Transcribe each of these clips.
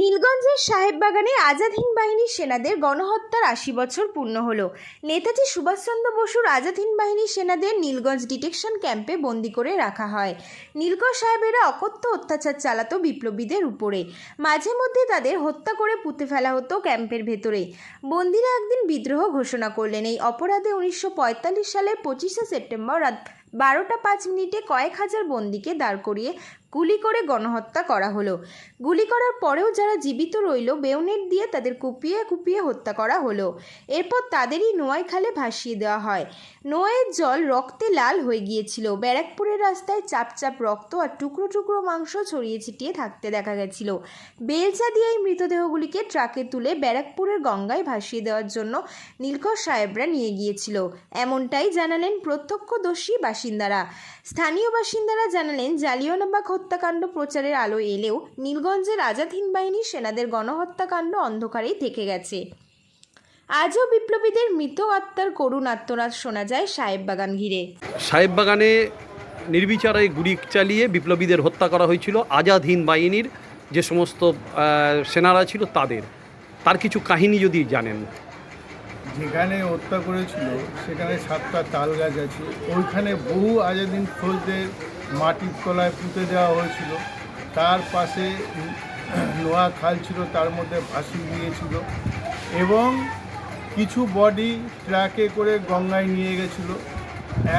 নীলগঞ্জের সাহেববাগানে আজাদ হিন্দ বাহিনীর সেনাদের গণহত্যার আশি বছর পূর্ণ হল। নেতাজি সুভাষচন্দ্র বসুর আজাদ হিন্দ বাহিনীর সেনাদের নীলগঞ্জ ডিটেকশন ক্যাম্পে বন্দি করে রাখা হয়। নীলকর সাহেবেরা অকথ্য অত্যাচার চালাতো বিপ্লবীদের উপরে। মাঝে মধ্যে তাদের হত্যা করে পুঁতে ফেলা হতো ক্যাম্পের ভেতরে। বন্দিরা একদিন বিদ্রোহ ঘোষণা করলেন। এই অপরাধে উনিশশো পঁয়তাল্লিশ সালের পঁচিশে সেপ্টেম্বর বারোটা পাঁচ মিনিটে কয়েক হাজার বন্দিকে দাঁড় করিয়ে গুলি করে গণহত্যা করা হলো। গুলি করার পরেও যারা জীবিত রইল বেউনেট দিয়ে তাদের কুপিয়ে কুপিয়ে হত্যা করা হলো। এরপর তাদেরই নোয়াই খালে ভাসিয়ে দেওয়া হয়। নোয়ের জল রক্তে লাল হয়ে গিয়েছিল। ব্যারাকপুরের রাস্তায় চাপ চাপ রক্ত আর টুকরো টুকরো মাংস ছড়িয়ে ছিটিয়ে থাকতে দেখা গেছিল। বেলচা দিয়ে এই মৃতদেহগুলিকে ট্রাকে তুলে ব্যারাকপুরের গঙ্গায় ভাসিয়ে দেওয়ার জন্য নীলকর সাহেবরা নিয়ে গিয়েছিল। এমনটাই জানালেন প্রত্যক্ষদর্শী বাসিন্দারা। স্থানীয় বাসিন্দারা জানালেন, জালিয়ানবাগ হত্যাকাণ্ড প্রচারের আলো এলেও নীলগঞ্জের আজাদ হিন্দ বাহিনীর সেনাদের গণহত্যাকাণ্ড অন্ধকারেই থেকে গেছে। আজও বিপ্লবীদের মৃত আত্মার করুণ আত্মনাদ শোনা যায় সাহেববাগান ঘিরে। সাহেব বাগানে নির্বিচারে গুলি চালিয়ে বিপ্লবীদের হত্যা করা হয়েছিল। আজাদ হিন্দ বাহিনীর যে সমস্ত সেনারা ছিল তাদের। তার কিছু কাহিনী যদি জানেন। যেখানে হত্যা করেছিল, সেখানে সাতটা তাল গাছ আছে। ওইখানে বহু আজাদিন ফৌজদের মাটির তলায় পুঁতে দেওয়া হয়েছিল। তার পাশে লোহা খাল ছিল, তার মধ্যে ভাসিয়ে দিয়েছিল এবং কিছু বডি ট্রাকে করে গঙ্গায় নিয়ে গেছিল।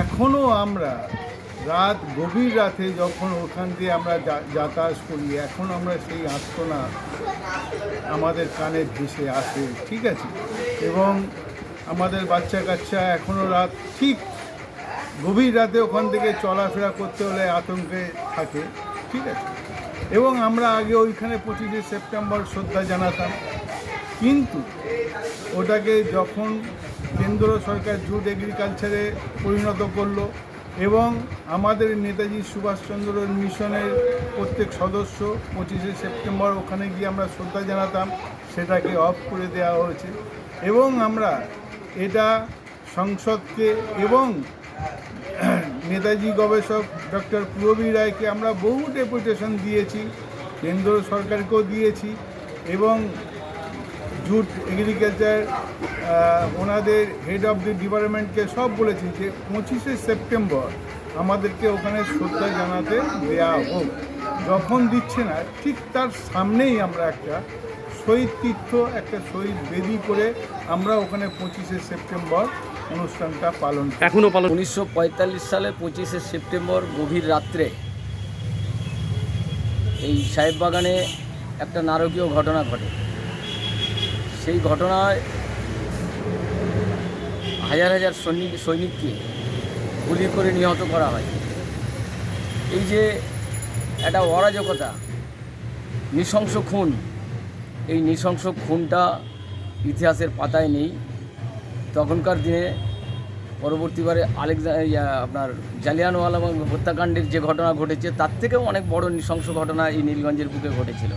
এখনও আমরা রাত, গভীর রাতে যখন ওখান দিয়ে আমরা যাতায়াত করি, এখন আমরা সেই আত্মনাদ আমাদের কানে ভেসে আসে, ঠিক আছে? এবং আমাদের বাচ্চা কাচ্চা এখনও রাত ঠিক গভীর রাতে ওখান থেকে চলাফেরা করতে হলে আতঙ্কে থাকে, ঠিক আছে? এবং আমরা আগে ওইখানে পঁচিশে সেপ্টেম্বর শ্রদ্ধা জানাতাম। কিন্তু ওটাকে যখন কেন্দ্র সরকার জুট এগ্রিকালচারে পরিণত করল এবং আমাদের নেতাজি সুভাষচন্দ্র মিশনের প্রত্যেক সদস্য পঁচিশে সেপ্টেম্বর ওখানে গিয়ে আমরা শ্রদ্ধা জানাতাম, সেটাকে অফ করে দেওয়া হয়েছে। এবং আমরা এটা সংসদকে এবং নেতাজি গবেষক ডক্টর পুরবী রায়কে আমরা বহু ডেপুটেশন দিয়েছি, কেন্দ্র সরকারকেও দিয়েছি এবং জুট এগ্রিকালচার ওনাদের হেড অফ দি ডিপার্টমেন্টকে সব বলেছি যে পঁচিশে সেপ্টেম্বর আমাদেরকে ওখানে শ্রদ্ধা জানাতে দেয়া হোক। যখন দিচ্ছে না, ঠিক তার সামনেই আমরা একটা শহীদ তীর্থ একটা শহীদ বেদি করে আমরা ওখানে পঁচিশে সেপ্টেম্বর অনুষ্ঠানটা পালন করি। এখনও পালন উনিশশো পঁয়তাল্লিশ সালে পঁচিশে সেপ্টেম্বর গভীর রাত্রে এই সাহেববাগানে একটা নারকীয় ঘটনা ঘটে সেই ঘটনায় হাজার হাজার সৈনিক সৈনিককে গুলি করে নিহত করা হয় এই যে একটা অরাজকতা নৃশংস খুন এই নৃশংস খুনটা ইতিহাসের পাতায় নেই। তখনকার দিনে পরবর্তীবারে আলেকজা আপনার জালিয়ানওয়ালা হত্যাকাণ্ডের যে ঘটনা ঘটেছে, তার থেকেও অনেক বড় নৃশংস ঘটনা এই নীলগঞ্জের বুকে ঘটেছিল।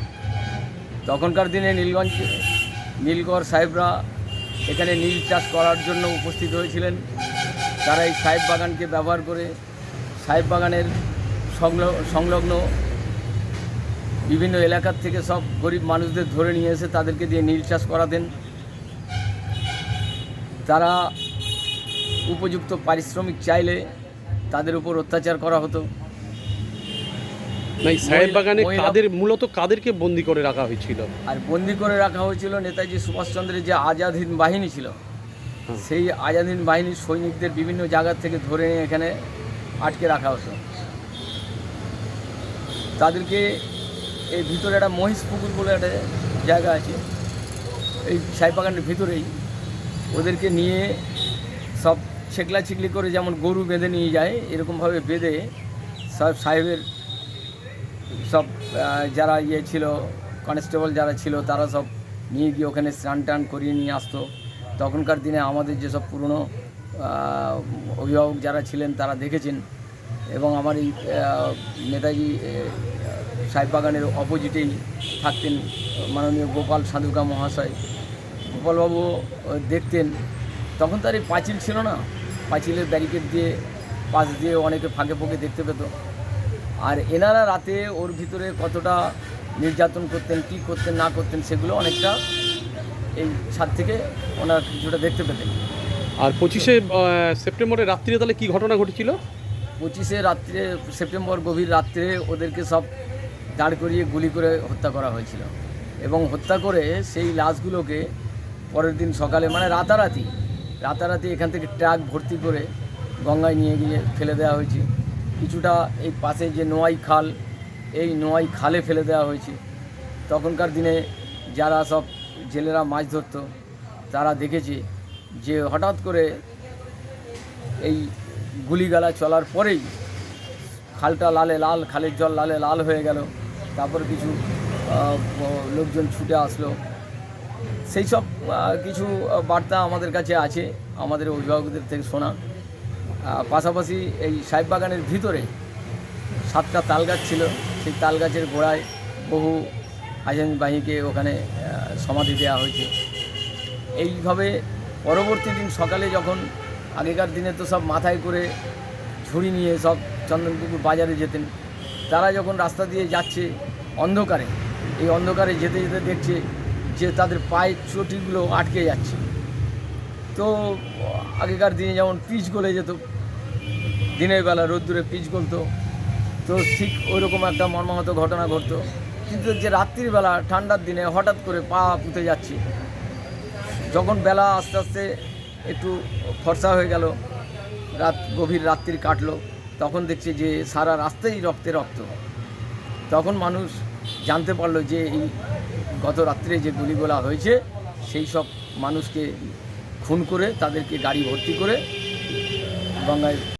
তখনকার দিনে নীলগঞ্জ, নীলকর সাহেবরা এখানে নীল চাষ করার জন্য উপস্থিত হয়েছিলেন। তারা এই সাহেব বাগানকে ব্যবহার করে, সাহেব বাগানের সংল- সংলগ্ন বিভিন্ন এলাকার থেকে সব গরিব মানুষদের ধরে নিয়ে এসে তাদেরকে দিয়ে নীল চাষ করাতেন। তারা উপযুক্ত পারিশ্রমিক চাইলে তাদের উপর অত্যাচার করা হতো। নাই সাহেব বাগানে কাদের মূলত কাদেরকে বন্দি করে রাখা হয়েছিল? আর বন্দি করে রাখা হয়েছিল নেতাজি সুভাষচন্দ্রের যে আজাদ হিন্দ বাহিনী ছিল সেই আজাদ হিন্দ বাহিনীর সৈনিকদের বিভিন্ন জায়গা থেকে ধরে নিয়ে এখানে আটকে রাখা হতো। তাদেরকে এই ভিতরে একটা মহিষ পুকুর বলে একটা জায়গা আছে। এই সাইবাগানের ভিতরেই। ওদেরকে নিয়ে সব ছেকলা ছিকলি করে যেমন গরু বেঁধে নিয়ে যায়, এরকমভাবে বেঁধে সব সাহেবের সব যারা ইয়ে ছিল কনস্টেবল যারা ছিল, তারা সব নিয়ে গিয়ে ওখানে স্নান টান করিয়ে নিয়ে আসতো। তখনকার দিনে আমাদের যেসব পুরনো অভিভাবক যারা ছিলেন তারা দেখেছেন। এবং আমার এই নেতাজি সাহেব বাগানের অপোজিটেই থাকতেন মাননীয় গোপাল সাধুকা মহাশয়। গোপালবাবু দেখতেন তখন তার এই পাঁচিল ছিল না? পাঁচিলের ব্যারিকেড দিয়ে পাশ দিয়ে অনেকে ফাঁকে ফোঁকে দেখতে পেত। আর এনারা রাতে ওর ভিতরে কতটা নির্যাতন করতেন কী করতেন না করতেন সেগুলো অনেকটা এই ছাদ থেকে ওনার কিছুটা দেখতে পেতেন। আর পঁচিশে সেপ্টেম্বরের রাত্রিরে তাহলে কি ঘটনা ঘটেছিল? পঁচিশে রাত্রে সেপ্টেম্বর গভীর রাত্রে ওদেরকে সব দাঁড় করিয়ে গুলি করে হত্যা করা হয়েছিল। এবং হত্যা করে সেই লাশগুলোকে পরের দিন সকালে মানে রাতারাতি রাতারাতি এখান থেকে ট্রাক ভর্তি করে গঙ্গায় নিয়ে গিয়ে ফেলে দেওয়া হয়েছে। কিছুটা এই পাশে যে নোয়াই খাল, এই নোয়াই খালে ফেলে দেওয়া হয়েছে। তখনকার দিনে যারা সব জেলেরা মাছ ধরতো, তারা দেখেছে যে হঠাৎ করে এই গুলিগালা চলার পরেই খালটা লালে লাল, খালের জল লালে লাল হয়ে গেল। তারপর কিছু লোকজন ছুটে আসলো। সেই সব কিছু বার্তা আমাদের কাছে আছে, আমাদের অভিভাবকদের থেকে শোনা। পাশাপাশি এই সাহেব বাগানের ভিতরে সাতটা তাল গাছ ছিল। সেই তাল গাছের গোড়ায় বহু আজান বাহিনীকে ওখানে সমাধি দেওয়া হয়েছে। এইভাবে পরবর্তী দিন সকালে যখন, আগেকার দিনে তো সব মাথায় করে ঝুড়ি নিয়ে সব চন্দনপুকুর বাজারে যেতেন, তারা যখন রাস্তা দিয়ে যাচ্ছে অন্ধকারে। এই অন্ধকারে যেতে যেতে দেখছে যে তাদের পায়ের চটিগুলো আটকে যাচ্ছে। তো আগেকার দিনে যেমন পিচ গলে যেত, দিনের বেলা রোদ্দুরে পিচ গলতো, তো ঠিক ওই রকম একটা মর্মাহত ঘটনা ঘটতো। কিন্তু যে রাত্রির বেলা ঠান্ডার দিনে হঠাৎ করে পা পুঁতে যাচ্ছে। যখন বেলা আস্তে আস্তে একটু ফর্সা হয়ে গেল, রাত গভীর রাত্রি কাটলো, তখন দেখছে যে সারা রাস্তাই রক্তে রক্ত। তখন মানুষ জানতে পারল যে এই গত রাত্রে যে গুলিগোলা হয়েছে, সেই সব মানুষকে খুন করে তাদেরকে গাড়ি ভর্তি করে গঙ্গায়